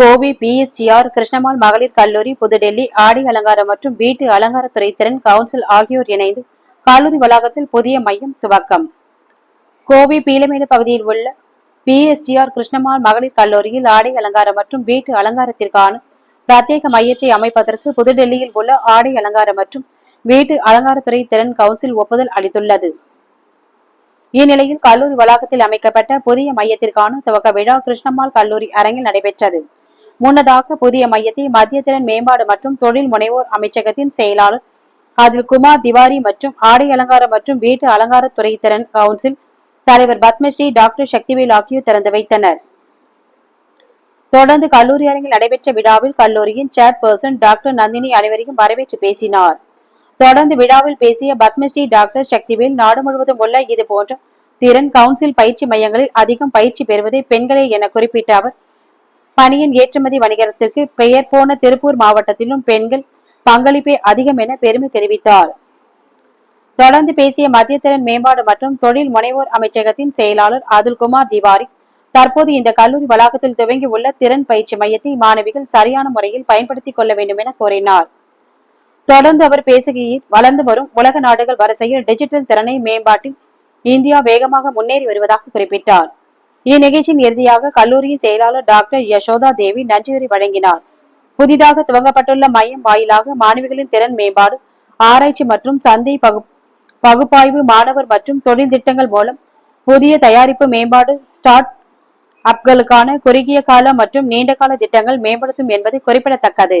கோவை பிஎஸ்சிஆர் கிருஷ்ணமால் மகளிர் கல்லூரி புதுடெல்லி ஆடை அலங்காரம் மற்றும் வீட்டு அலங்காரத்துறை திறன் கவுன்சில் ஆகியோர் இணைந்து கல்லூரி வளாகத்தில் புதிய மையம் துவக்கம். கோவை பீலமேடு பகுதியில் உள்ள பிஎஸ்சிஆர் கிருஷ்ணமால் மகளிர் கல்லூரியில் ஆடை அலங்காரம் மற்றும் வீட்டு அலங்காரத்திற்கான பிரத்யேக மையத்தை அமைப்பதற்கு புதுடெல்லியில் உள்ள ஆடை அலங்காரம் மற்றும் வீட்டு அலங்காரத்துறை திறன் கவுன்சில் ஒப்புதல் அளித்துள்ளது. இந்நிலையில் கல்லூரி வளாகத்தில் அமைக்கப்பட்ட புதிய மையத்திற்கான துவக்க விழா கிருஷ்ணம்மாள் கல்லூரி அரங்கில் நடைபெற்றது. முன்னதாக புதிய மையத்தை மத்திய திறன் மேம்பாடு மற்றும் தொழில் முனைவோர் அமைச்சகத்தின் செயலாளர் அதில் குமார் திவாரி மற்றும் ஆடை அலங்காரம் மற்றும் வீட்டு அலங்காரத்துறை திறன் கவுன்சில் தலைவர் பத்மஸ்ரீ டாக்டர் சக்திவேல் ஆகியோர் திறந்து வைத்தனர். தொடர்ந்து கல்லூரி அரங்கில் நடைபெற்ற விழாவில் கல்லூரியின் சேர்பர்சன் டாக்டர் நந்தினி அனைவரையும் வரவேற்று பேசினார். தொடர்ந்து விழாவில் பேசிய பத்மஸ்ரீ டாக்டர் சக்திவேல் நாடு முழுவதும் உள்ள இது போன்ற திறன் கவுன்சில் பயிற்சி மையங்களில் அதிகம் பயிற்சி பெறுவதே பெண்களே என குறிப்பிட்ட அவர் பனியின் ஏற்றுமதி வணிகத்திற்கு பெயர் போன திருப்பூர் மாவட்டத்திலும் பெண்கள் பங்களிப்பே அதிகம் என பெருமை தெரிவித்தார். தொடர்ந்து பேசிய மத்திய திறன் மேம்பாடு மற்றும் தொழில் முனைவோர் அமைச்சகத்தின் செயலாளர் அதுல்குமார் திவாரி தற்போது இந்த கல்லூரி வளாகத்தில் துவங்கி உள்ள திறன் பயிற்சி மையத்தை மாணவிகள் சரியான முறையில் பயன்படுத்திக் கொள்ள வேண்டும் என கூறினார். தொடர்ந்து அவர் பேசுகையில் வளர்ந்து வரும் உலக நாடுகள் வரிசையில் டிஜிட்டல் திறனை மேம்பாட்டில் இந்தியா வேகமாக முன்னேறி வருவதாக குறிப்பிட்டார். இந்நிகழ்ச்சியின் இறுதியாக கல்லூரியின் செயலாளர் டாக்டர் யசோதா தேவி நன்றியுரை வழங்கினார். புதிதாக துவங்கப்பட்டுள்ள மையம் வாயிலாக மாணவிகளின் திறன் மேம்பாடு ஆராய்ச்சி மற்றும் சந்தை பகு பகுப்பாய்வு மாணவர் மற்றும் தொழில் திட்டங்கள் மூலம் புதிய தயாரிப்பு மேம்பாடு ஸ்டார்ட் அப்களுக்கான குறுகிய கால மற்றும் நீண்ட கால திட்டங்கள் மேம்படுத்தும் என்பது குறிப்பிடத்தக்கது.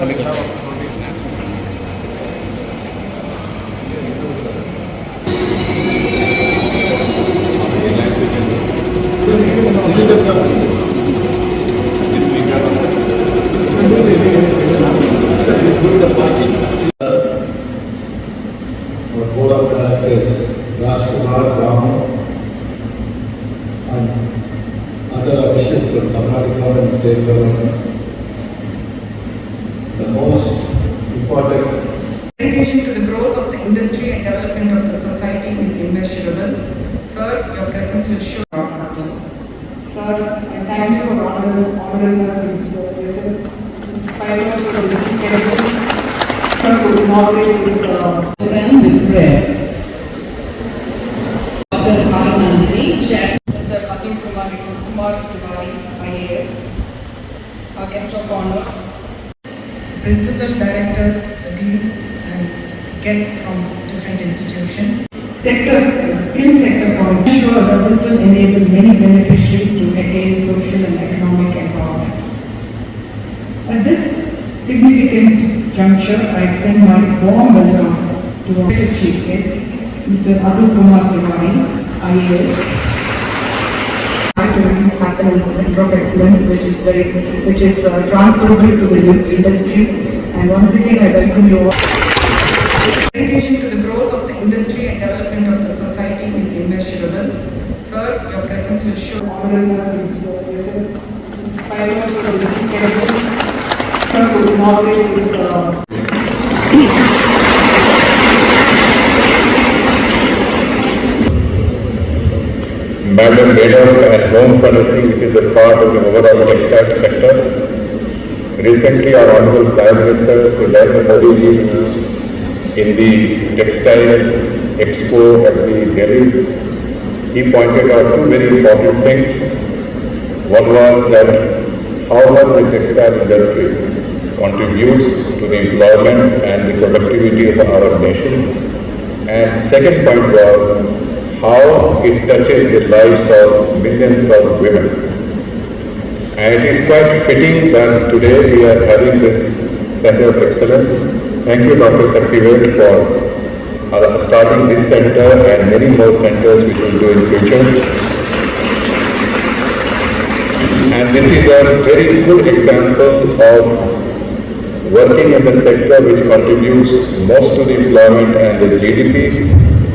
our very much Mr. Kumar, Tiwari, IAS, our guest of honor, principal directors, deans, and guests from different institutions. Sectors, skill sector policy, sure that this will enable many beneficiaries to attain so significant juncture, I extend my warm welcome to our chief guest, Mr. Atul Kumar Tiwari, IAS. activities happen in the center of excellence, which is very, which is uh, transferable to the industry. And once again, I welcome you all. Dedication to the growth of the industry and development of the society is immeasurable. Sir, your presence will show honoring us with your presence, inspiring us for this Madam out and home furnishing, which is a part of the overall textile sector. Recently, our Honorable Prime Minister, Sri Narendra Modi ji, in the textile expo at the Delhi, he pointed out two very important things. One was that how was the textile industry contributes to the employment and the productivity of our nation. And second point was how it touches the lives of millions of women. And it is quite fitting that today we are having this Center of Excellence. Thank you, Dr. Saktivel, for uh, starting this center and many more centers which will do in future. And this is a very good example of working in the sector which contributes most to the employment and the GDP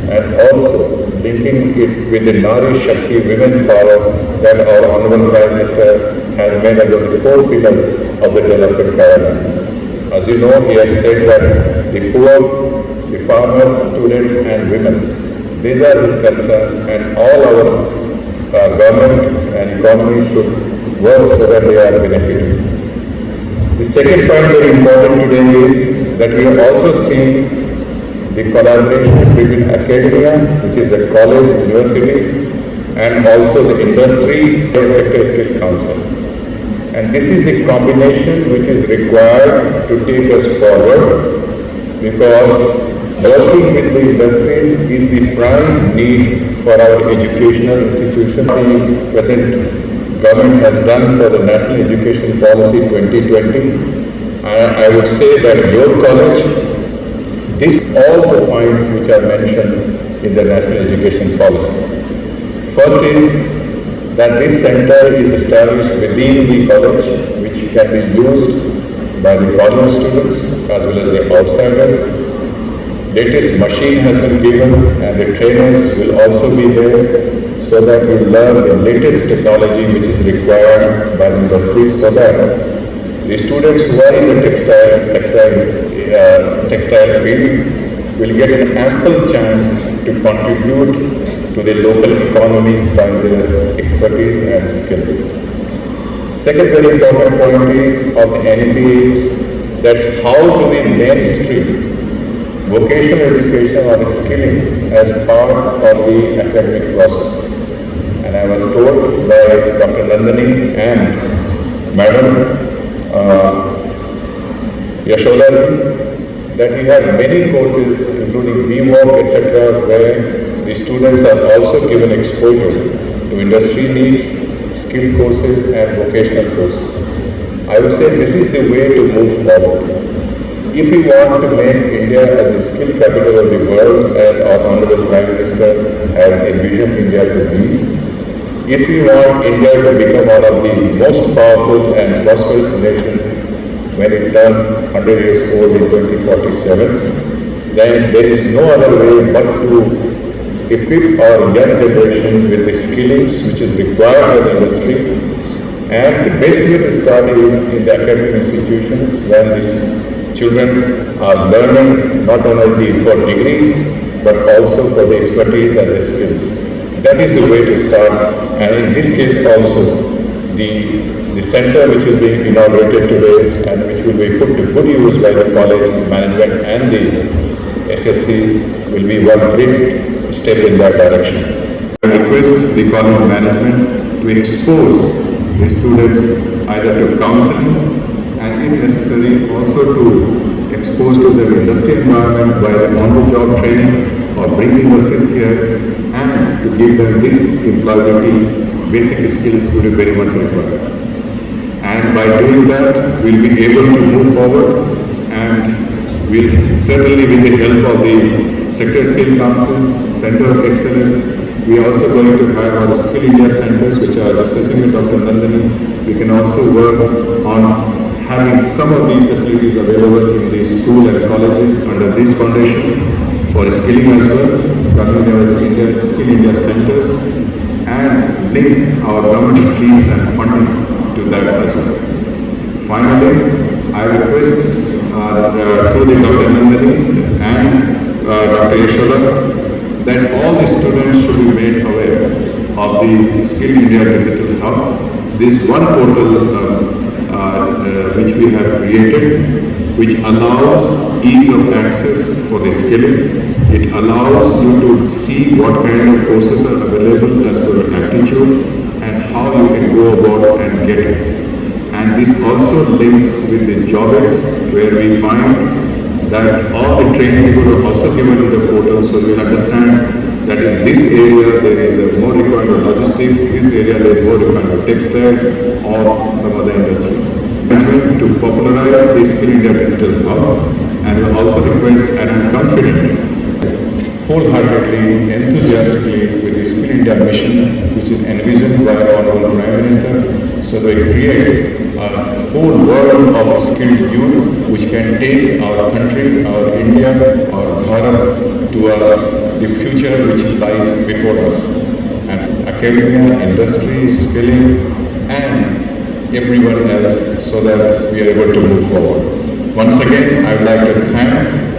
and also linking it with the Nari Shakti women power that our Honorable Prime Minister has made as one of the four pillars of the development paradigm. As you know, he had said that the poor, the farmers, students and women, these are his concerns and all our uh, government and economy should work so that they are benefited. The second point very important today is that we have also seen the collaboration between academia, which is a college, university, and also the industry, the sector skill council. And this is the combination which is required to take us forward because working with the industries is the prime need for our educational institution. The present government has done for the National Education Policy 2020. I, I would say that your college this all the points which are mentioned in the national education policy. First is that this center is established within the college, which can be used by the college students as well as the outsiders. Latest machine has been given and the trainers will also be there so that we learn the latest technology which is required by the industry so that the students who are in the textile sector, uh, textile field will get an ample chance to contribute to the local economy by their expertise and skills. Second very important point is of the NEP is that how do we mainstream vocational education or skilling as part of the academic process? I was told by Dr. Nandani and Madam uh, Yashodaji that he had many courses including BWOP etc. where the students are also given exposure to industry needs, skill courses and vocational courses. I would say this is the way to move forward. If we want to make India as the skill capital of the world, as our Honorable Prime Minister has envisioned India to be, if we want India to become one of the most powerful and prosperous nations when it turns 100 years old in 2047, then there is no other way but to equip our young generation with the skillings which is required by the industry. And the best way to start is in the academic institutions where these children are learning not only for degrees but also for the expertise and the skills. That is the way to start. And in this case also, the, the center which is being inaugurated today and which will be put to good use by the college management and the SSC will be one great step in that direction. I request the college management to expose the students either to counseling and if necessary also to expose to the industry environment by the on-the-job training or bring industries here and to give them this employability basic skills will be very much required. And by doing that, we'll be able to move forward and we'll certainly with the help of the sector skill councils, center of excellence, we are also going to have our skill India centers which are discussing with Dr. Nandani. We can also work on having some of the facilities available in the school and colleges under this foundation for skilling as well. Gandhi University India, Skill India centers and link our government schemes and funding to that as well. Finally, I request uh, uh, through the Dr. Nandani and uh, Dr. Yashoda that all the students should be made aware of the Skill India Digital Hub. This one portal um, uh, uh, which we have created, which allows ease of access for the skilling. It allows you to see what kind of courses are available as per your aptitude and how you can go about and get it. And this also links with the JobX where we find that all the training people are also given in the portal so we'll understand that in this area there is more requirement of logistics, this area there is more requirement of textile or some other industries. To popularize the Skill India Digital Hub and we also request and I'm confident wholeheartedly, enthusiastically with the Skill India mission, which is envisioned by our Honorable Prime Minister, so they create a whole world of skilled youth which can take our country, our India, our Bharat to a, the future which lies before us. And academia, industry, skilling, and everyone else so that we are able to move forward. Once again, I would like to thank